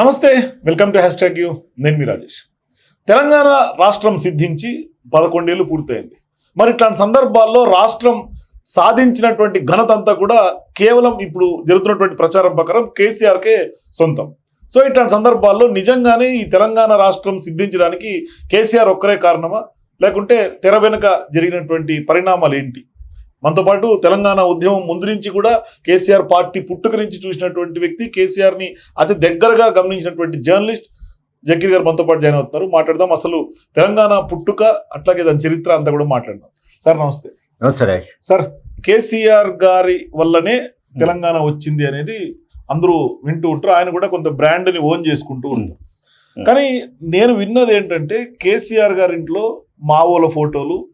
నమస్తే welcome to hash tag U. నేను మీ రాజేష్. తెలంగాణ రాష్ట్రం సిద్ధించి పదకొండేళ్ళు పూర్తయింది. మరి ఇట్లాంటి సందర్భాల్లో రాష్ట్రం సాధించినటువంటి ఘనత అంతా కూడా కేవలం ఇప్పుడు జరుగుతున్నటువంటి ప్రచారం ప్రకారం కేసీఆర్కే సొంతం. సో ఇట్లాంటి సందర్భాల్లో నిజంగానే ఈ తెలంగాణ రాష్ట్రం సిద్ధించడానికి కేసీఆర్ ఒక్కరే కారణమా? లేకుంటే తెర వెనుక జరిగినటువంటి పరిణామాలు ఏంటి? మనతో పాటు తెలంగాణ ఉద్యమం ముందు నుంచి కూడా కేసీఆర్ పార్టీ పుట్టుక నుంచి చూసినటువంటి వ్యక్తి కేసీఆర్ని అతి దగ్గరగా గమనించినటువంటి జర్నలిస్ట్ జకీర్ గారు మనతో పాటు జాయిన్ అవుతున్నారు. మాట్లాడదాం. అసలు తెలంగాణ పుట్టుక అట్లాగే దాని చరిత్ర అంతా కూడా మాట్లాడదాం. సార్ నమస్తే. నమస్తే సార్ కేసీఆర్ గారి వల్లనే తెలంగాణ వచ్చింది అనేది అందరూ వింటూ ఉంటారు. ఆయన కూడా కొంత బ్రాండ్ని ఓన్ చేసుకుంటూ ఉంటారు. కానీ నేను విన్నది ఏంటంటే కేసీఆర్ గారి ఇంట్లో మావోల ఫోటోలు.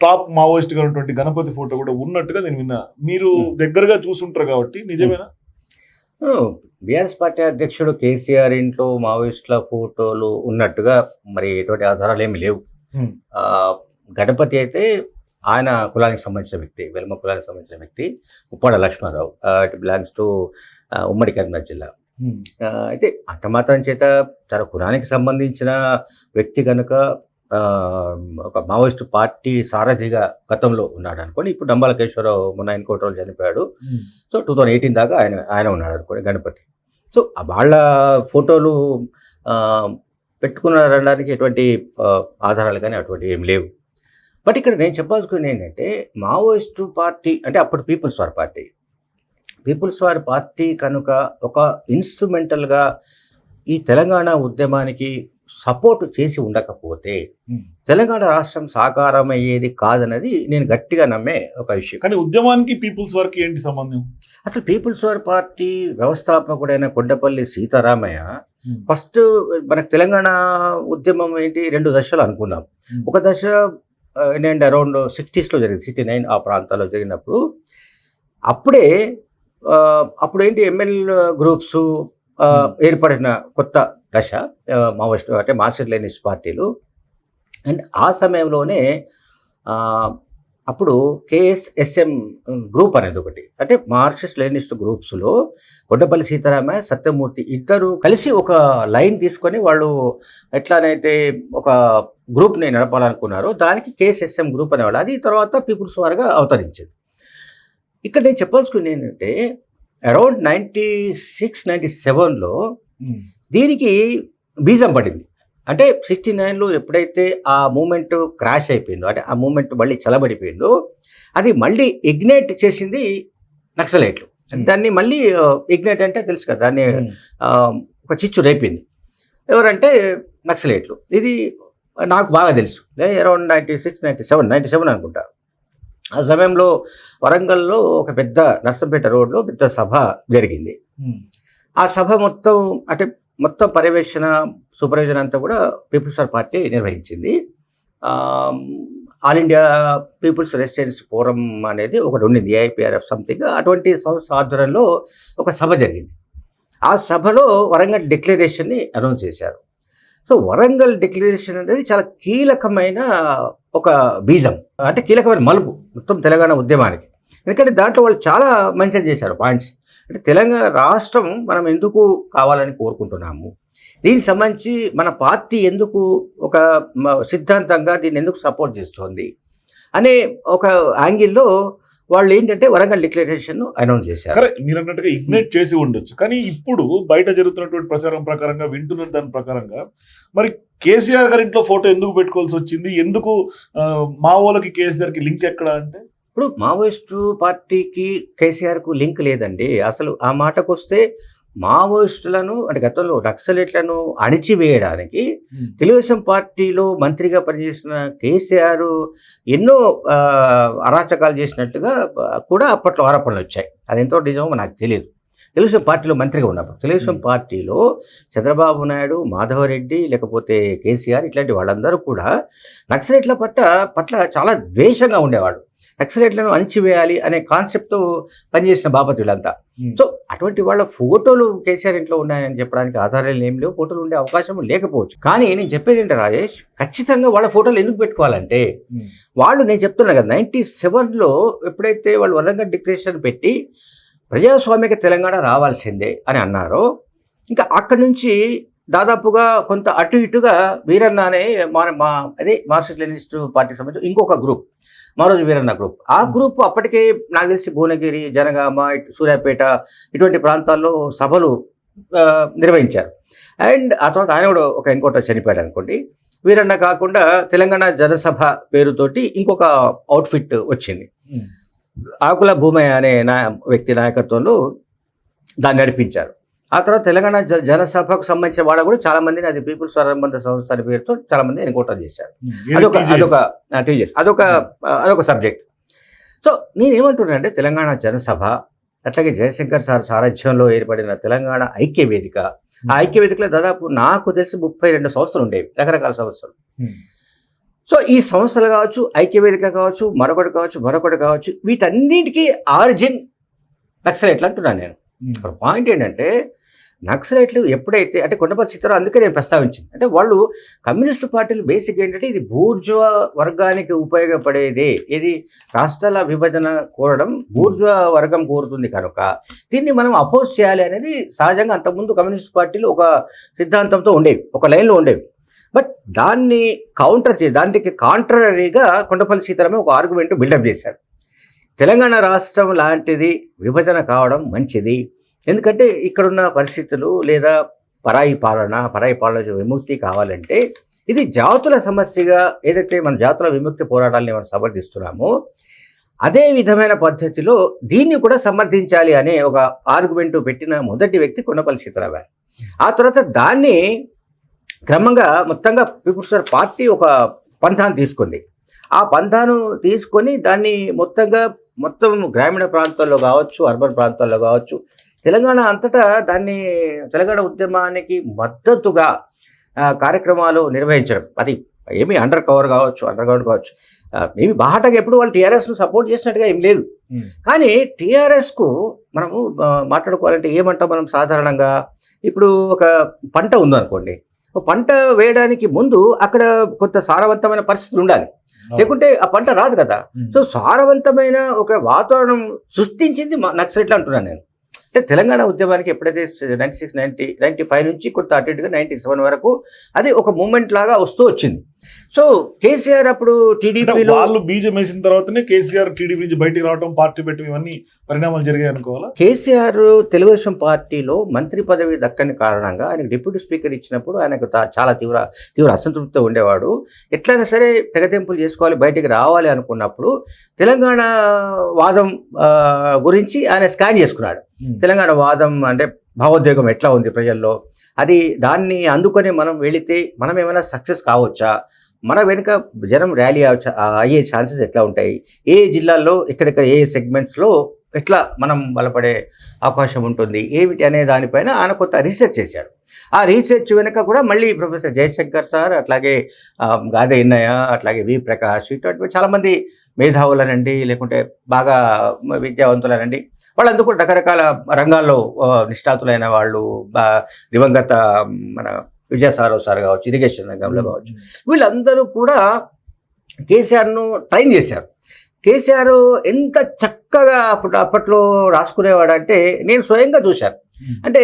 టాప్ మావోయిస్ట్గా ఉన్నటువంటి గణపతి ఫోటో కూడా ఉన్నట్టుగా నేను విన్నా మీరు Hmm. దగ్గరగా చూసుంటారు కాబట్టి నిజమేనా బీఆర్ఎస్ పార్టీ అధ్యక్షుడు కేసీఆర్ ఇంట్లో మావోయిస్టుల ఫోటోలు ఉన్నట్టుగా మరి ఎటువంటి ఆధారాలు ఏమి లేవు Hmm. గణపతి అయితే ఆయన కులానికి సంబంధించిన వ్యక్తి వెల్మ కులానికి సంబంధించిన వ్యక్తి Uppada Lakshmanarao it belongs to ఉమ్మడి కరీంనగర్ జిల్లా Hmm. అయితే అంత మాత్రం చేత తన కులానికి సంబంధించిన వ్యక్తి కనుక ఒక మావోయిస్టు పార్టీ సారథిగా గతంలో ఉన్నాడు అనుకోండి ఇప్పుడు డంబాల కేశ్వరరావు మొన్న ఎన్కౌంటర్ రోజు చనిపోయాడు. సో టూ థౌజండ్ ఎయిటీన్ దాకా ఆయన ఆయన ఉన్నాడు అనుకోండి గణపతి. సో ఆ వాళ్ళ ఫోటోలు పెట్టుకున్నారనడానికి ఎటువంటి ఆధారాలు కానీ అటువంటి ఏం లేవు. బట్ ఇక్కడ నేను చెప్పాల్సుకుని ఏంటంటే మావోయిస్టు పార్టీ అంటే అప్పుడు People's War party. People's War party కనుక ఒక ఇన్స్ట్రుమెంటల్గా ఈ తెలంగాణ ఉద్యమానికి సపోర్ట్ చేసి ఉండకపోతే. తెలంగాణ రాష్ట్రం సాకారం అయ్యేది కాదన్నది నేను గట్టిగా నమ్మే ఒక విషయం కానీ ఉద్యమానికి పీపుల్స్ వరకు ఏంటి సంబంధం అసలు పీపుల్స్ వార్ పార్టీ వ్యవస్థాపకుడైన కొండపల్లి సీతారామయ్య. ఫస్ట్ మనకు తెలంగాణ ఉద్యమం ఏంటి రెండు దశలు అనుకున్నాం. ఒక దశ నేను అరౌండ్ సిక్స్టీస్లో జరిగింది సిక్స్టీ నైన్ ఆ ప్రాంతాల్లో జరిగినప్పుడు అప్పుడే ఆ, అప్పుడు ఏంటి ఎంఎల్ గ్రూప్స్. ఏర్పడిన కొత్త దశ మావోయిస్ట్ అంటే మాస్టర్ లెనిస్ట్ పార్టీలు. అండ్ ఆ సమయంలోనే అప్పుడు కేఎస్ఎస్ఎం గ్రూప్ అనేది ఒకటి. అంటే మార్క్సిస్ట్ లెనిస్ట్ గ్రూప్స్లో కొండపల్లి సీతారామయ్య సత్యమూర్తి ఇద్దరు కలిసి ఒక లైన్ తీసుకొని వాళ్ళు ఎట్లానైతే ఒక గ్రూప్ని నడపాలనుకున్నారో దానికి కేఎస్ఎస్ఎం గ్రూప్ అనేవాళ్ళు. అది తర్వాత పీపుల్స్ వారుగా అవతరించింది. ఇక్కడ నేను చెప్పాల్సుకుంది ఏంటంటే అరౌండ్ నైంటీ సిక్స్ నైంటీ సెవెన్లో దీనికి బీజం పడింది. అంటే సిక్స్టీ నైన్లో ఎప్పుడైతే ఆ మూమెంట్ క్రాష్ అయిపోయిందో అంటే ఆ మూమెంట్ మళ్ళీ చలబడిపోయిందో అది మళ్ళీ ఇగ్నైట్ చేసింది నక్సలైట్లు. Hmm. దాన్ని మళ్ళీ ఇగ్నైట్ అంటే తెలుసు కదా దాన్ని Hmm. ఒక చిచ్చు రేపింది. ఎవరంటే నక్సలైట్లు. ఇది నాకు బాగా తెలుసు. Around ninety six ninety seven ninety seven అనుకుంటా. ఆ సమయంలో వరంగల్లో ఒక పెద్ద నర్సంపేట రోడ్లో పెద్ద సభ జరిగింది. Hmm. ఆ సభ మొత్తం అంటే మొత్తం పర్యవేక్షణ సూపర్విజన్ అంతా కూడా పీపుల్స్ ఫర్ పార్టీ నిర్వహించింది. All India People's Resistance Forum అనేది ఒకటి ఉండింది ఏఐపిఆర్ఎఫ్ సంథింగ్ అటువంటి సంస్థ ఆధ్వర్యంలో ఒక సభ జరిగింది. ఆ సభలో వరంగల్ డిక్లరేషన్ని అనౌన్స్ చేశారు. సో వరంగల్ డిక్లరేషన్ అనేది చాలా కీలకమైన ఒక బీజం అంటే కీలకమైన మలుపు మొత్తం తెలంగాణ ఉద్యమానికి. ఎందుకంటే దాంట్లో వాళ్ళు చాలా మెన్షన్ చేశారు పాయింట్స్. అంటే తెలంగాణ రాష్ట్రం మనం ఎందుకు కావాలని కోరుకుంటున్నాము? దీనికి సంబంధించి మన పార్టీ ఎందుకు ఒక సిద్ధాంతంగా దీన్ని ఎందుకు సపోర్ట్ చేస్తోంది? అనే ఒక యాంగిల్లో వాళ్ళు ఏంటంటే వరంగల్ డిక్లరేషన్ అనౌన్స్ చేశారు. కరెక్ట్. మీరు అన్నట్టుగా ఇగ్నైట్ చేసి ఉండొచ్చు. కానీ ఇప్పుడు బయట జరుగుతున్నటువంటి ప్రచారం ప్రకారంగా వింటున్న దాని ప్రకారంగా మరి కేసీఆర్ గారి ఇంట్లో ఫోటో ఎందుకు పెట్టుకోవాల్సి వచ్చింది? ఎందుకు ఆ, మా వాళ్ళకి కేసీఆర్కి లింక్ ఎక్కడ అంటే? ఇప్పుడు మావోయిస్టు పార్టీకి కేసీఆర్కు లింక్ లేదండి. అసలు ఆ మాటకు వస్తే మావోయిస్టులను అంటే గతంలో నక్సలెట్లను అణిచివేయడానికి తెలుగుదేశం పార్టీలో మంత్రిగా పనిచేసిన కేసీఆర్ ఎన్నో అరాచకాలు చేసినట్టుగా కూడా అప్పట్లో ఆరోపణలు వచ్చాయి. అది ఎంతో నిజమో నాకు తెలియదు తెలుగుదేశం పార్టీలో మంత్రిగా ఉన్నప్పుడు తెలుగుదేశం. పార్టీలో చంద్రబాబు నాయుడు మాధవరెడ్డి లేకపోతే కేసీఆర్ ఇట్లాంటి వాళ్ళందరూ కూడా నక్సలైట్ల పట్ల పట్ల చాలా ద్వేషంగా ఉండేవాడు నక్సలైట్లను అణిచివేయాలి అనే కాన్సెప్ట్తో పనిచేసిన బాపతి వీళ్ళంతా సో అటువంటి వాళ్ళ ఫోటోలు కేసీఆర్ ఇంట్లో ఉన్నాయని చెప్పడానికి ఆధారాలు ఏం లేవు. ఫోటోలు ఉండే అవకాశం లేకపోవచ్చు. కానీ నేను చెప్పేది ఏంటి రాజేష్ ఖచ్చితంగా వాళ్ళ ఫోటోలు ఎందుకు పెట్టుకోవాలంటే వాళ్ళు నేను చెప్తున్నా కదా నైంటీ సెవెన్లో ఎప్పుడైతే వాళ్ళు వరంగల్ డిక్లరేషన్ పెట్టి ప్రజాస్వామిక తెలంగాణ రావాల్సిందే అని అన్నారో ఇంకా అక్కడి నుంచి దాదాపుగా కొంత అటు ఇటుగా వీరన్న అనే మా మా అదే మార్క్సిస్ట్ లెనిస్ట్ పార్టీకి సంబంధించి ఇంకొక గ్రూప్. మారోజు వీరన్న గ్రూప్ ఆ గ్రూప్ అప్పటికే నాకు తెలిసి భువనగిరి జనగామ ఇటు సూర్యాపేట ఇటువంటి ప్రాంతాల్లో సభలు నిర్వహించారు. అండ్ ఆ తర్వాత ఆయన కూడా ఒక ఎన్కౌంటర్ చనిపోయాడు అనుకోండి. వీరన్న కాకుండా తెలంగాణ జనసభ పేరుతోటి ఇంకొక అవుట్ఫిట్ వచ్చింది. ఉమ్. ఆకుల భూమయ్య అనే నా వ్యక్తి నాయకత్వంలో దాన్ని నడిపించారు. ఆ తర్వాత తెలంగాణ జ జనసభకు సంబంధించిన వాడు కూడా చాలా మందిని అది పీపుల్స్ స్వరంబంధ సంస్థ అనే పేరుతో చాలా మంది ఎన్కౌంటర్ చేశారు ఉమ్. అదొక. అదొక TJS. అదొక ఆ, అదొక సబ్జెక్ట్ సో నేనేమంటున్నానంటే తెలంగాణ జనసభ అట్లాగే జయశంకర్ సార్ సారథ్యంలో ఏర్పడిన తెలంగాణ ఐక్య వేదిక ఆ ఐక్య వేదికలో దాదాపు నాకు తెలిసి ముప్పై రెండు సంవత్సరాలు ఉండేవి రకరకాల సంవత్సరాలు ఉమ్. సో ఈ సంస్థలు కావచ్చు ఐక్యవేదిక కావచ్చు మరొకటి కావచ్చు మరొకటి కావచ్చు వీటన్నిటికీ ఆరిజిన్ నక్సలైట్లు అంటున్నాను నేను పాయింట్ ఏంటంటే నక్సలైట్లు ఎప్పుడైతే అంటే కొండపల్లి సీతారాం అందుకే నేను ప్రస్తావించింది. అంటే వాళ్ళు కమ్యూనిస్టు పార్టీలు బేసిక్ ఏంటంటే ఇది బూర్జువా వర్గానికి ఉపయోగపడేదే. ఇది రాష్ట్రాల విభజన కోరడం బూర్జువా వర్గం కోరుతుంది కనుక దీన్ని మనం అపోజ్ చేయాలి అనేది సహజంగా అంతకుముందు కమ్యూనిస్ట్ పార్టీలు ఒక సిద్ధాంతంతో ఉండేవి ఒక లైన్లో ఉండేవి. బట్ దాన్ని కౌంటర్ చేసి దానికి కాంట్రరీగా కొండపల్లి సీతారామే ఒక ఆర్గ్యుమెంట్ బిల్డప్ చేశాడు తెలంగాణ రాష్ట్రం లాంటిది విభజన కావడం మంచిది. ఎందుకంటే ఇక్కడున్న పరిస్థితులు లేదా పరాయి పాలన పరాయి పాలన విముక్తి కావాలంటే ఇది జాతుల సమస్యగా ఏదైతే మన జాతుల విముక్తి పోరాటాలని మనం సమర్థిస్తున్నామో అదే విధమైన పద్ధతిలో దీన్ని కూడా సమర్థించాలి అనే ఒక ఆర్గ్యుమెంట్ పెట్టిన మొదటి వ్యక్తి కొండపల్లి సీతారామయ్య. ఆ తర్వాత దాన్ని క్రమంగా మొత్తంగా పీపుల్స్ పార్టీ ఒక పంథాను తీసుకుంది. ఆ పంథాను తీసుకొని దాన్ని మొత్తంగా మొత్తం గ్రామీణ ప్రాంతాల్లో కావచ్చు అర్బన్ ప్రాంతాల్లో కావచ్చు తెలంగాణ అంతటా దాన్ని తెలంగాణ ఉద్యమానికి మద్దతుగా కార్యక్రమాలు నిర్వహించడం. అది ఏమి అండర్ కవర్ కావచ్చు అండర్ గ్రౌండ్ కావచ్చు. ఏమి బాహటగా ఎప్పుడు వాళ్ళు టీఆర్ఎస్ను సపోర్ట్ చేసినట్టుగా ఏం లేదు. కానీ టీఆర్ఎస్కు మనము మాట్లాడుకోవాలంటే ఏమంటాం మనం సాధారణంగా? ఇప్పుడు ఒక పంట ఉందనుకోండి. పంట వేయడానికి ముందు అక్కడ కొంత సారవంతమైన పరిస్థితులు ఉండాలి. లేకుంటే ఆ పంట రాదు కదా. సో సారవంతమైన ఒక వాతావరణం సృష్టించింది నక్సలైట్లు అంటున్నాను నేను. అంటే తెలంగాణ ఉద్యమానికి ఎప్పుడైతే ninety six ninety ninety five నుంచి కొంత అటు ఇటుగా నైన్టీ సెవెన్ వరకు అది ఒక మూమెంట్ లాగా వస్తూ వచ్చింది. సో కేసీఆర్ అప్పుడు అంటే టీడీపీలో వాళ్ళు బీజం వేసిన తర్వాతనే కేసీఆర్ టీడీపీ నుంచి బయటికి రావడం పార్టీ పెట్టడం ఇవన్నీ పరిణామాలు జరిగాయి అనుకోవాలా? కేసీఆర్ తెలుగుదేశం పార్టీలో మంత్రి పదవి దక్కని కారణంగా ఆయనకు డిప్యూటీ స్పీకర్ ఇచ్చినప్పుడు ఆయనకు చాలా తీవ్ర తీవ్ర అసంతృప్తితో ఉండేవాడు. ఎట్లయినా సరే తెగతెంపులు చేసుకోవాలి బయటికి రావాలి అనుకున్నప్పుడు తెలంగాణ వాదం గురించి ఆయన స్కాన్ చేసుకున్నాడు. తెలంగాణ వాదం అంటే భావోద్వేగం ఎట్లా ఉంది ప్రజల్లో? అది దాన్ని అందుకొని మనం వెళితే మనం ఏమైనా సక్సెస్ కావచ్చా? మన వెనుక జనం ర్యాలీ అయ్యే ఛాన్సెస్ ఎట్లా ఉంటాయి? ఏ జిల్లాల్లో ఎక్కడెక్కడ ఏ సెగ్మెంట్స్లో ఎట్లా మనం బలపడే అవకాశం ఉంటుంది? ఏమిటి అనే దానిపైన ఆయన కొత్త రీసెర్చ్ చేశాడు. ఆ రీసెర్చ్ వెనుక కూడా మళ్ళీ ప్రొఫెసర్ జయశంకర్ సార్ అట్లాగే ఆ, గాదే ఇన్నయ్య అట్లాగే వి ప్రకాష్ ఇటువంటి చాలామంది మేధావులనండి లేకుంటే బాగా విద్యావంతులనండి. వాళ్ళందరూ కూడా రకరకాల రంగాల్లో నిష్ణాతులైన వాళ్ళు దివంగత మన విజయసారావు సార్ కావచ్చు ఇరిగేషన్ రంగంలో కావచ్చు. వీళ్ళందరూ కూడా కేసీఆర్ను ట్రైన్ చేశారు. కేసీఆర్ ఎంత చక్కగా అప్పుడు అప్పట్లో రాసుకునేవాడంటే నేను స్వయంగా చూశాను అంటే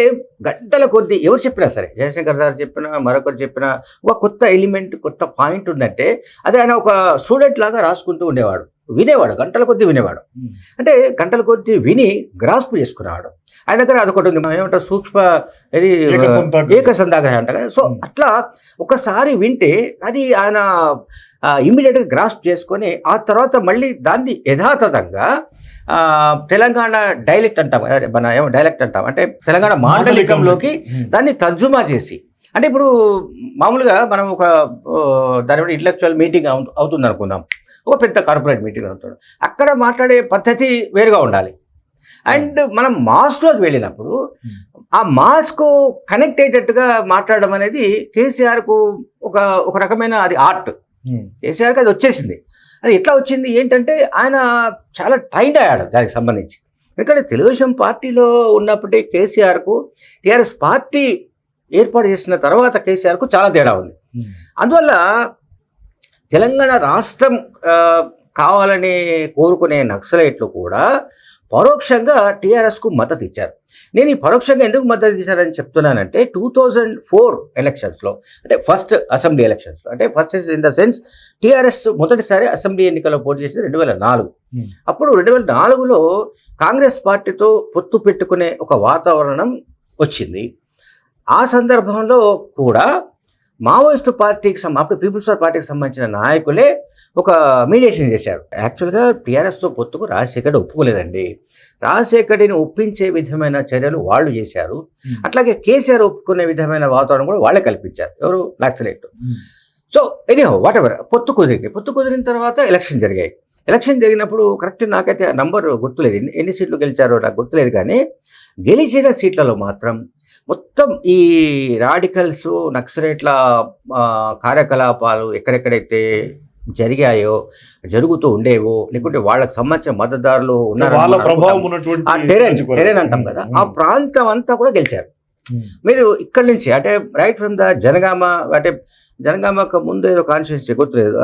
గంటల కొద్ది ఎవరు చెప్పినా సరే జయశంకర్ సార్ చెప్పినా మరొకరు చెప్పినా ఒక కొత్త ఎలిమెంట్ కొత్త పాయింట్ ఉందంటే అది ఆయన ఒక స్టూడెంట్ లాగా రాసుకుంటూ ఉండేవాడు వినేవాడు గంటల కొద్ది వినేవాడు. అంటే గంటల కొద్ది విని గ్రాస్ప్ చేసుకునేవాడు ఆయన దగ్గర అదొకటి ఉంది మనం ఏమంటారు సూక్ష్మ ఇది. ఏకసంతాగ్రహం అంట కదా సో. అట్లా ఒకసారి వింటే అది ఆయన ఇమ్మీడియట్గా గ్రాస్ప్ చేసుకొని ఆ తర్వాత మళ్ళీ దాన్ని యథాతథంగా తెలంగాణ డైలెక్ట్ అంటాం మన ఏమో డైలెక్ట్ అంటాం. అంటే తెలంగాణ మాండలికంలోకి. దాన్ని తర్జుమా చేసి. అంటే ఇప్పుడు మామూలుగా మనం ఒక దాని ఇంటలెక్చువల్ మీటింగ్ అవుతుంది అనుకుందాం. ఒక పెద్ద కార్పొరేట్ మీటింగ్ అవుతుంది. అక్కడ మాట్లాడే పద్ధతి వేరుగా ఉండాలి. అండ్ మనం మాస్లోకి వెళ్ళినప్పుడు ఆ మాస్కు కనెక్ట్ అయ్యేటట్టుగా మాట్లాడడం అనేది కేసీఆర్కు ఒక ఒక రకమైన అది ఆర్ట్ ఉమ్. కేసీఆర్కి అది వచ్చేసింది. అది ఎట్లా వచ్చింది? ఏంటంటే ఆయన చాలా ట్రైండ్ అయ్యాడు దానికి సంబంధించి. ఎందుకంటే తెలుగుదేశం పార్టీలో ఉన్నప్పటికీ కేసీఆర్కు టీఆర్ఎస్ పార్టీ ఏర్పాటు చేసిన తర్వాత కేసీఆర్కు చాలా తేడా ఉంది. ఉమ్. అందువల్ల తెలంగాణ రాష్ట్రం కావాలని కోరుకునే నక్సలైట్లు కూడా పరోక్షంగా టీఆర్ఎస్కు మద్దతు ఇచ్చారు. నేను ఈ పరోక్షంగా ఎందుకు మద్దతు ఇచ్చారని చెప్తున్నానంటే టూ థౌజండ్ ఫోర్ ఎలక్షన్స్లో అంటే ఫస్ట్ అసెంబ్లీ ఎలక్షన్స్లో అంటే first in the sense TRS మొదటిసారి అసెంబ్లీ ఎన్నికల్లో పోటీ చేసింది రెండు వేల నాలుగు. Hmm. అప్పుడు రెండు వేల నాలుగులో కాంగ్రెస్ పార్టీతో పొత్తు పెట్టుకునే ఒక వాతావరణం వచ్చింది. ఆ సందర్భంలో కూడా మావోయిస్టు పార్టీకి అప్పుడు పీపుల్స్ పార్టీకి సంబంధించిన నాయకులే ఒక మీడియేషన్ చేశారు. యాక్చువల్గా టీఆర్ఎస్తో పొత్తుకు రాజశేఖర్ ఒప్పుకోలేదండి. రాజశేఖర్ని ఒప్పించే విధమైన చర్యలు వాళ్ళు చేశారు. అట్లాగే కేసీఆర్ ఒప్పుకునే విధమైన వాతావరణం కూడా వాళ్ళే కల్పించారు. ఎవరు? Naxalite. So anyhow whatever పొత్తు కుదిరింది. పొత్తు కుదిరిన తర్వాత ఎలక్షన్ జరిగాయి. ఎలక్షన్ జరిగినప్పుడు కరెక్ట్ నాకైతే ఆ నంబర్ గుర్తులేదు. ఎన్ని సీట్లు గెలిచారో నాకు గుర్తులేదు కానీ గెలిచిన సీట్లలో మాత్రం మొత్తం ఈ రాడికల్స్ నక్సలైట్ల ఆ, కార్యకలాపాలు ఎక్కడెక్కడైతే జరిగాయో జరుగుతూ ఉండేవో లేకుంటే వాళ్ళకి సంబంధించిన మద్దతుదారులు ఉన్నారని వాళ్ళ ఆ టెరెన్ అంటాం కదా. ఆ. ప్రాంతం అంతా కూడా గెలిచారు. మీరు ఇక్కడి నుంచి అంటే రైట్ ఫ్రమ్ ద జనగామ అంటే జనగామకు ముందు ఏదో కాన్స్టిట్యూన్సీ గుర్తులేదు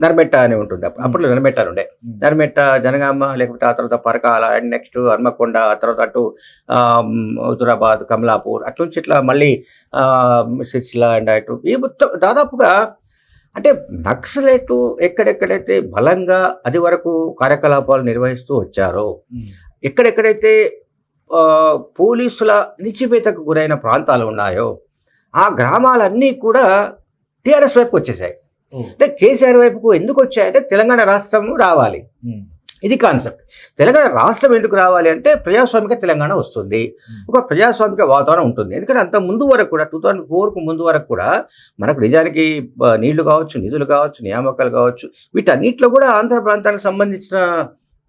నర్మెట్ట అని ఉంటుంది అప్పుడు అప్పుడు నర్మెట్ట అని ఉండే. నర్మెట్ట జనగామ లేకపోతే ఆ తర్వాత పరకాల అండ్ నెక్స్ట్ హన్మకొండ ఆ తర్వాత అటు హుజురాబాద్ కమలాపూర్ అటు నుంచి ఇట్లా మళ్ళీ ఆ, సిరిసిల్ల అండ్ అటు ఈ మొత్తం దాదాపుగా అంటే నక్సలైట్ ఎక్కడెక్కడైతే బలంగా అది వరకు కార్యకలాపాలు నిర్వహిస్తూ వచ్చారో. ఎక్కడెక్కడైతే పోలీసుల నిచ్చిపేతకు గురైన ప్రాంతాలు ఉన్నాయో ఆ గ్రామాలన్నీ కూడా టీఆర్ఎస్ వైపుకి వచ్చేసాయి. అంటే కేసీఆర్ వైపుకు ఎందుకు వచ్చాయంటే తెలంగాణ రాష్ట్రం రావాలి. ఉమ్. ఇది కాన్సెప్ట్ తెలంగాణ రాష్ట్రం ఎందుకు రావాలి అంటే ప్రజాస్వామిక తెలంగాణ వస్తుంది. ఒక ప్రజాస్వామిక వాతావరణం ఉంటుంది. ఎందుకంటే అంత ముందు వరకు కూడా టూ థౌజండ్ ఫోర్కు ముందు వరకు కూడా మనకు నిజానికి నీళ్ళు కావచ్చు నిధులు కావచ్చు నియామకాలు కావచ్చు వీటన్నిటిలో కూడా ఆంధ్ర ప్రాంతానికి సంబంధించిన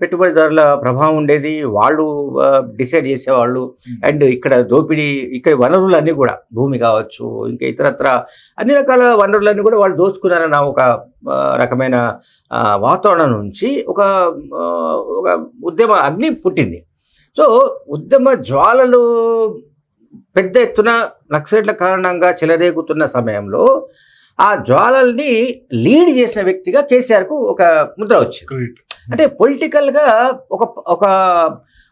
పెట్టుబడిదారుల ప్రభావం ఉండేది. వాళ్ళు డిసైడ్ చేసేవాళ్ళు. అండ్ ఇక్కడ దోపిడీ ఇక్కడ వనరులన్నీ కూడా భూమి కావచ్చు ఇంకా ఇతరత్ర అన్ని రకాల వనరులన్నీ కూడా వాళ్ళు దోచుకున్నారన్న ఒక రకమైన వాతావరణం నుంచి ఒక ఒక ఉద్యమ అగ్ని పుట్టింది. సో ఉద్యమ జ్వాలలు పెద్ద ఎత్తున నక్సలైట్ల కారణంగా చెలరేగుతున్న సమయంలో ఆ జ్వాలల్ని లీడ్ చేసిన వ్యక్తిగా కేసీఆర్కు ఒక ముద్ర వచ్చింది. అంటే పొలిటికల్గా ఒక ఒక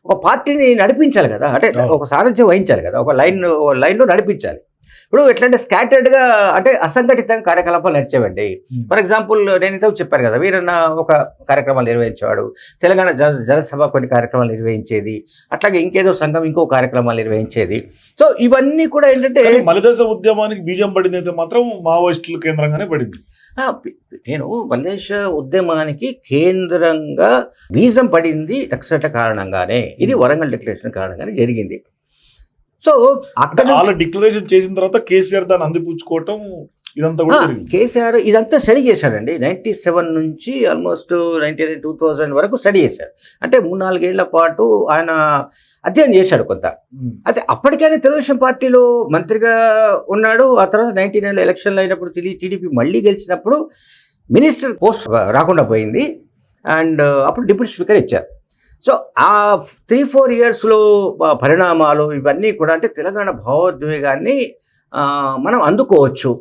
ఒక పార్టీని నడిపించాలి కదా. అంటే. ఒక సారథ్యం వహించాలి కదా. ఒక లైన్ లైన్లో నడిపించాలి. ఇప్పుడు ఎట్లంటే స్కాటర్డ్గా అంటే అసంఘటితంగా కార్యకలాపాలు నడిచేవండి. ఫర్ ఎగ్జాంపుల్ నేను ఇంతకు చెప్పాను కదా వీరన్న ఒక కార్యక్రమాలు నిర్వహించేవాడు తెలంగాణ జన జనసభ కొన్ని కార్యక్రమాలు నిర్వహించేది అట్లాగే ఇంకేదో సంఘం ఇంకో కార్యక్రమాలు నిర్వహించేది. సో ఇవన్నీ కూడా ఏంటంటే మలిదశ ఉద్యమానికి బీజం పడింది అయితే మాత్రం మావోయిస్టుల కేంద్రంగానే పడింది. నేను మల్లేష ఉద్యమానికి కేంద్రంగా బీజం పడింది నక్సలైట్ల కారణంగానే. ఇది వరంగల్ డిక్లరేషన్ కారణంగానే జరిగింది. సో అక్కడ వాళ్ళ డిక్లరేషన్ చేసిన తర్వాత కేసీఆర్ దాన్ని అందిపుచ్చుకోవటం ఇదంతా కూడా కేసీఆర్ ఇదంతా స్టడీ చేశాడండి. నైన్టీ సెవెన్ నుంచి almost ninety nine two thousand వరకు స్టడీ చేశాడు. అంటే మూడు నాలుగేళ్ళ పాటు ఆయన అధ్యయనం చేశాడు కొంత. అయితే అప్పటికైనా తెలుగుదేశం పార్టీలో మంత్రిగా ఉన్నాడు. ఆ తర్వాత నైన్టీ నైన్లో ఎలక్షన్లు అయినప్పుడు టీడీపీ మళ్ళీ గెలిచినప్పుడు మినిస్టర్ పోస్ట్ రాకుండా పోయింది. అండ్ అప్పుడు డిప్యూటీ స్పీకర్ ఇచ్చారు. సో ఆ త్రీ ఫోర్ ఇయర్స్లో పరిణామాలు ఇవన్నీ కూడా అంటే తెలంగాణ భావోద్వేగాన్ని మనం అందుకోవచ్చు.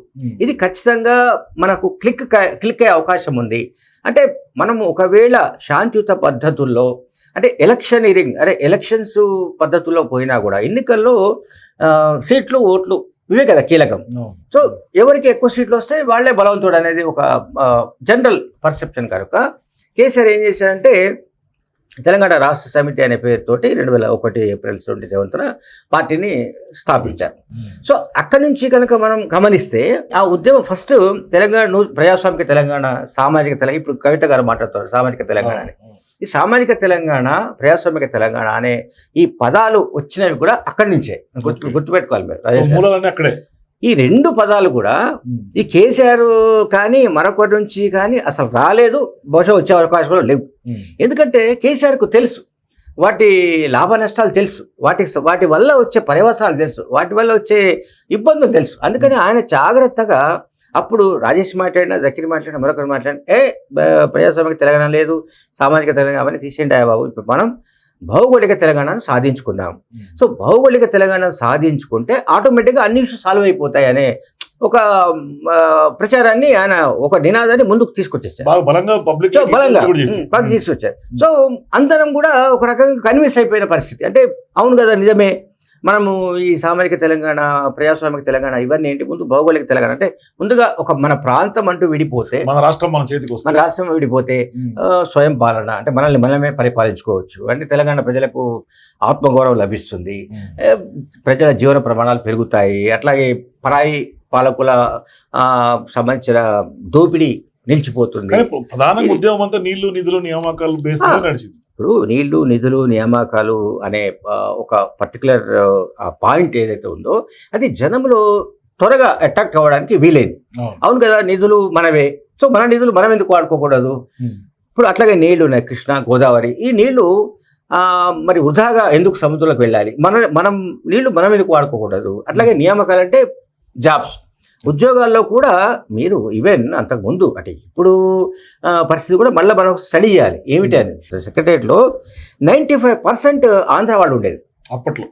ఇది ఖచ్చితంగా మనకు క్లిక్ క్లిక్ అయ్యే అవకాశం ఉంది అంటే మనం ఒకవేళ శాంతియుత పద్ధతుల్లో అంటే ఎలక్షనీరింగ్ అరే ఎలక్షన్స్ పద్ధతుల్లో పోయినా కూడా ఎన్నికల్లో సీట్లు ఓట్లు ఇవే కదా కీలకం. సో ఎవరికి ఎక్కువ సీట్లు వస్తే వాళ్ళే బలవంతుడు అనేది ఒక జనరల్ పర్సెప్షన్ కనుక కేసీఆర్ ఏం చేశారంటే తెలంగాణ రాష్ట్ర సమితి అనే పేరుతోటి రెండు వేల ఒకటి ఏప్రిల్ ట్వంటీ సెవెంత్న పార్టీని స్థాపించారు. సో అక్కడి నుంచి కనుక మనం గమనిస్తే ఆ ఉద్యమం ఫస్ట్ తెలంగాణ ప్రజాస్వామిక తెలంగాణ సామాజిక తెలంగాణ ఇప్పుడు కవిత గారు మాట్లాడుతారు సామాజిక తెలంగాణ అని. ఈ సామాజిక తెలంగాణ ప్రజాస్వామిక తెలంగాణ అనే ఈ పదాలు వచ్చినవి కూడా అక్కడి నుంచే గుర్తు. గుర్తుపెట్టుకోవాలి మీరు ఈ రెండు పదాలు కూడా. ఈ కేసీఆర్ కానీ మరొకరి నుంచి కానీ అసలు రాలేదు. బహుశా వచ్చే అవకాశం కూడా లేవు. ఎందుకంటే కేసీఆర్కు తెలుసు. వాటి లాభ నష్టాలు తెలుసు. వాటి వాటి వల్ల వచ్చే పర్యవసానాలు తెలుసు. వాటి వల్ల వచ్చే ఇబ్బందులు తెలుసు. అందుకని ఆయన జాగ్రత్తగా అప్పుడు రాజేష్ మాట్లాడినా జకీర్ మాట్లాడినా మరొకరు మాట్లాడినా ఏ ప్రజాస్వామిక తెలంగాణ లేదు. సామాజిక తెలంగాణ అవన్నీ తీసేయండి బాబు. ఇప్పుడు మనం భౌగోళిక తెలంగాణను సాధించుకుందాం. సో భౌగోళిక తెలంగాణ సాధించుకుంటే ఆటోమేటిక్గా అన్ని ఇష్యూస్ సాల్వ్ అయిపోతాయి అనే ఒక ప్రచారాన్ని ఆయన ఒక నినాదాన్ని ముందుకు తీసుకొచ్చేసారు. బలంగా పబ్లిక్ తీసుకొచ్చారు. సో అందరం కూడా ఒక రకంగా కన్విన్స్ అయిపోయిన పరిస్థితి. అంటే అవును కదా నిజమే. మనము ఈ సామాజిక తెలంగాణ ప్రజాస్వామిక తెలంగాణ ఇవన్నీ ఏంటి? ముందు భౌగోళిక తెలంగాణ. అంటే ముందుగా ఒక మన ప్రాంతం అంటూ విడిపోతే మన రాష్ట్రం మన చేతికి మన రాష్ట్రం విడిపోతే స్వయం పాలన అంటే మనల్ని మనమే పరిపాలించుకోవచ్చు. అంటే తెలంగాణ ప్రజలకు ఆత్మగౌరవం లభిస్తుంది. ప్రజల జీవన ప్రమాణాలు పెరుగుతాయి. అట్లాగే పరాయి పాలకుల సంబంధించిన దోపిడీ నిలిచిపోతుంది. ప్రధానంగా ఉద్యమం అంతా నీళ్ళు నిధులు నియామకాలు. నడిచింది. ఇప్పుడు నీళ్ళు నిధులు నియామకాలు అనే ఒక పర్టికులర్ పాయింట్ ఏదైతే ఉందో అది జనంలో త్వరగా అట్రాక్ట్ అవ్వడానికి వీలైంది. అవును. కదా నిధులు మనవే. సో మన నిధులు మనం ఎందుకు వాడుకోకూడదు. ఇప్పుడు అట్లాగే నీళ్ళు ఉన్నాయి కృష్ణ గోదావరి. ఈ నీళ్ళు మరి వృధాగా ఎందుకు సముద్రంలోకి వెళ్ళాలి? మన మనం నీళ్ళు మనం ఎందుకు వాడుకోకూడదు? అట్లాగే నియామకాలు అంటే జాబ్స్ ఉద్యోగాల్లో కూడా మీరు ఈవెన్ అంతకు ముందు అంటే ఇప్పుడు పరిస్థితి కూడా మళ్ళీ మనం స్టడీ చేయాలి. ఏమిటి అని. సెక్రటరియట్లో నైంటీ ఫైవ్ పర్సెంట్ ఆంధ్ర వాళ్ళు ఉండేది. అప్పట్లో.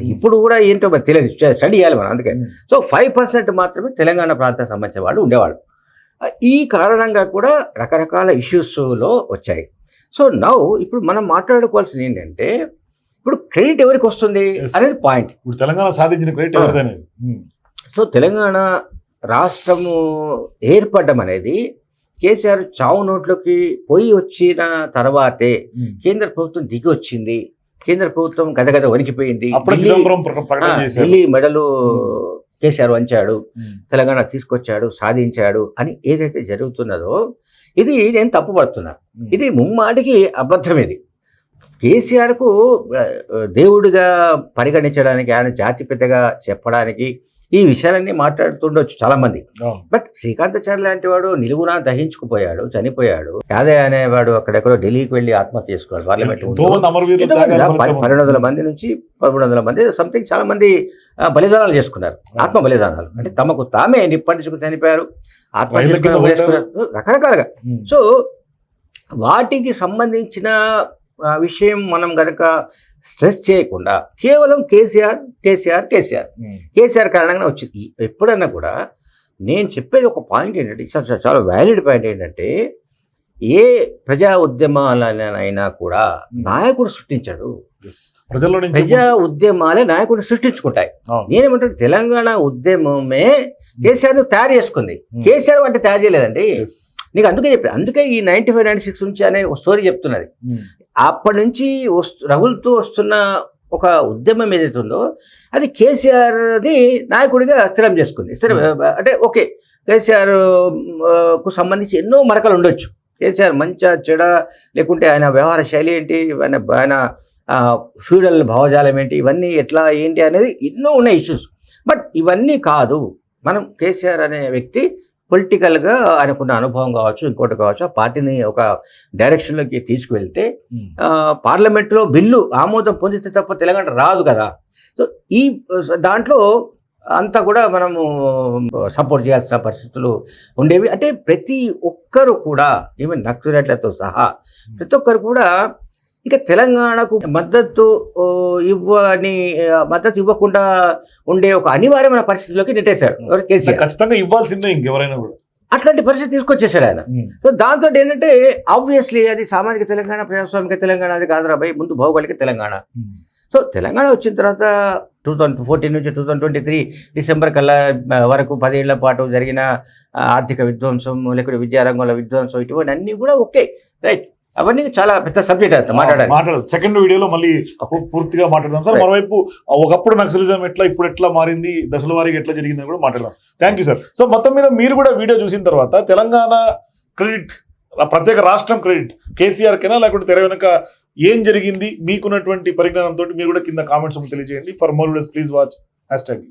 ఇప్పుడు కూడా ఏంటో మరి తెలియదు. స్టడీ చేయాలి మనం అందుకే. సో ఫైవ్ పర్సెంట్ మాత్రమే తెలంగాణ ప్రాంతానికి సంబంధించిన వాళ్ళు ఉండేవాళ్ళు. ఈ కారణంగా కూడా రకరకాల ఇష్యూస్లో వచ్చాయి. సో నౌ ఇప్పుడు మనం మాట్లాడుకోవాల్సింది ఏంటంటే ఇప్పుడు క్రెడిట్ ఎవరికి వస్తుంది. అనేది పాయింట్. ఇప్పుడు తెలంగాణ సాధించిన క్రెడిట్ ఆ. సో తెలంగాణ రాష్ట్రము ఏర్పడడం అనేది కేసీఆర్ చావు నోట్లోకి పోయి వచ్చిన తర్వాతే. కేంద్ర ప్రభుత్వం దిగి వచ్చింది కేంద్ర ప్రభుత్వం గదగద వణికిపోయింది. ఢిల్లీ- మెడలు కేసీఆర్ వంచాడు. తెలంగాణ తీసుకొచ్చాడు సాధించాడు అని ఏదైతే జరుగుతున్నదో ఇది నేను తప్పుపడుతున్నా. ఇది ముమ్మాటికి అబద్ధం ఇది. కేసీఆర్కు దేవుడిగా పరిగణించడానికి ఆయన జాతి పెద్దగా చెప్పడానికి ఈ విషయాలన్నీ మాట్లాడుతుండొచ్చు చాలా మంది. బట్ శ్రీకాంతాచార్య లాంటి వాడు నిలువునా దహించుకుపోయాడు చనిపోయాడు. యాదయ్య అనేవాడు అక్కడెక్కడో ఢిల్లీకి వెళ్ళి ఆత్మహత్య చేసుకున్నాడు పార్లమెంట్. పన్నెండు వందల మంది నుంచి పదమూడు వందల మంది సంథింగ్ చాలా మంది బలిదానాలు చేసుకున్నారు. ఆత్మ బలిదానాలు. అంటే తమకు తామే నిప్పంటించుకుని చనిపోయారు. ఆత్మ రైళ్ళ కింద చేసుకుని వదిలేసుకున్నారు. రకరకాలుగా. సో వాటికి సంబంధించిన విషయం మనం గనక స్ట్రెస్ చేయకుండా కేవలం కేసీఆర్ కేసీఆర్ కేసీఆర్. కేసీఆర్ కారణంగా వచ్చింది ఎప్పుడన్నా కూడా నేను చెప్పేది ఒక పాయింట్ ఏంటంటే చాలా- వ్యాలిడ్ పాయింట్ ఏంటంటే ఏ ప్రజా ఉద్యమాలనైనా కూడా నాయకుడు సృష్టించాడు. ప్రజల్లో ప్రజా ఉద్యమాలే నాయకుడు సృష్టించుకుంటాయి. నేనేమంటే తెలంగాణ ఉద్యమమే కేసీఆర్ను తయారు చేసుకుంది. కేసీఆర్ అంటే తయారు చేయలేదండి. నీకు అందుకే చెప్పి అందుకే ఈ నైన్టీ ఫైవ్ నైన్టీ సిక్స్ నుంచి అనే ఒక స్టోరీ చెప్తున్నది. అప్పటి నుంచి వస్తు రగులుతూ వస్తున్న ఒక ఉద్యమం ఏదైతే ఉందో అది కేసీఆర్ని నాయకుడిగా స్థిరం చేసుకుంది. స్థిరం అంటే ఓకే కేసీఆర్కు సంబంధించి ఎన్నో మరకలు ఉండొచ్చు. కేసీఆర్ మంచి చెడ లేకుంటే ఆయన వ్యవహార శైలి ఏంటి ఆయన ఆయన ఫ్యూడల్ భావజాలం ఏంటి ఇవన్నీ ఎట్లా ఏంటి అనేది ఎన్నో ఉన్నాయి ఇష్యూస్. బట్ ఇవన్నీ కాదు. మనం కేసీఆర్ అనే వ్యక్తి పొలిటికల్గా ఆయనకున్న అనుభవం కావచ్చు ఇంకోటి కావచ్చు ఆ పార్టీని ఒక డైరెక్షన్లోకి తీసుకువెళ్తే పార్లమెంట్లో బిల్లు ఆమోదం పొందితే తప్ప తెలంగాణ రాదు కదా. సో ఈ దాంట్లో అంతా కూడా మనము సపోర్ట్ చేయాల్సిన పరిస్థితులు ఉండేవి. అంటే ప్రతి ఒక్కరు కూడా ఈవెన్ నక్సలైట్లతో సహా ప్రతి ఒక్కరు కూడా ఇక తెలంగాణకు మద్దతు ఇవ్వని మద్దతు ఇవ్వకుండా ఉండే ఒక అనివార్యమైన పరిస్థితిలోకి నెట్టేశాడు కేసీఆర్. ఖచ్చితంగా ఇవ్వాల్సిందే ఇంకెవరైనా కూడా. అట్లాంటి పరిస్థితి తీసుకొచ్చేసాడు ఆయన. సో దాంతో ఏంటంటే ఆబ్వియస్లీ అది సామాజిక తెలంగాణ ప్రజాస్వామిక తెలంగాణ అది కాదురా భయ్ ముందు భౌగోళిక తెలంగాణ. సో తెలంగాణ వచ్చిన తర్వాత టూ థౌజండ్ ఫోర్టీన్ నుంచి two thousand twenty three December కల్లా వరకు పదేళ్ళ పాటు జరిగిన ఆర్థిక విధ్వంసం లేకపోతే విద్యారంగంలో విధ్వంసం ఇటువంటి అన్నీ కూడా ఓకే. రైట్. అవన్నీ చాలా పెద్ద సబ్జెక్ట్ అంత మాట్లాడాలి మాట్లాడదు. సెకండ్ వీడియోలో మళ్ళీ పూర్తిగా మాట్లాడదాం సార్. మరోవైపు ఒకప్పుడు నక్సలిజం ఎట్లా ఇప్పుడు ఎట్లా మారింది దశల వారీగా ఎట్లా జరిగిందని కూడా మాట్లాడదాం. థ్యాంక్ యూ సార్ సో మొత్తం మీద మీరు కూడా వీడియో చూసిన తర్వాత తెలంగాణ క్రెడిట్ ప్రత్యేక రాష్ట్రం క్రెడిట్ కేసీఆర్ కింద లేకుంటే తెర వెనుక ఏం జరిగింది మీకున్నటువంటి పరిజ్ఞానంతో మీరు కూడా కింద కామెంట్స్ తెలియజేయండి. For more videos please watch hash tag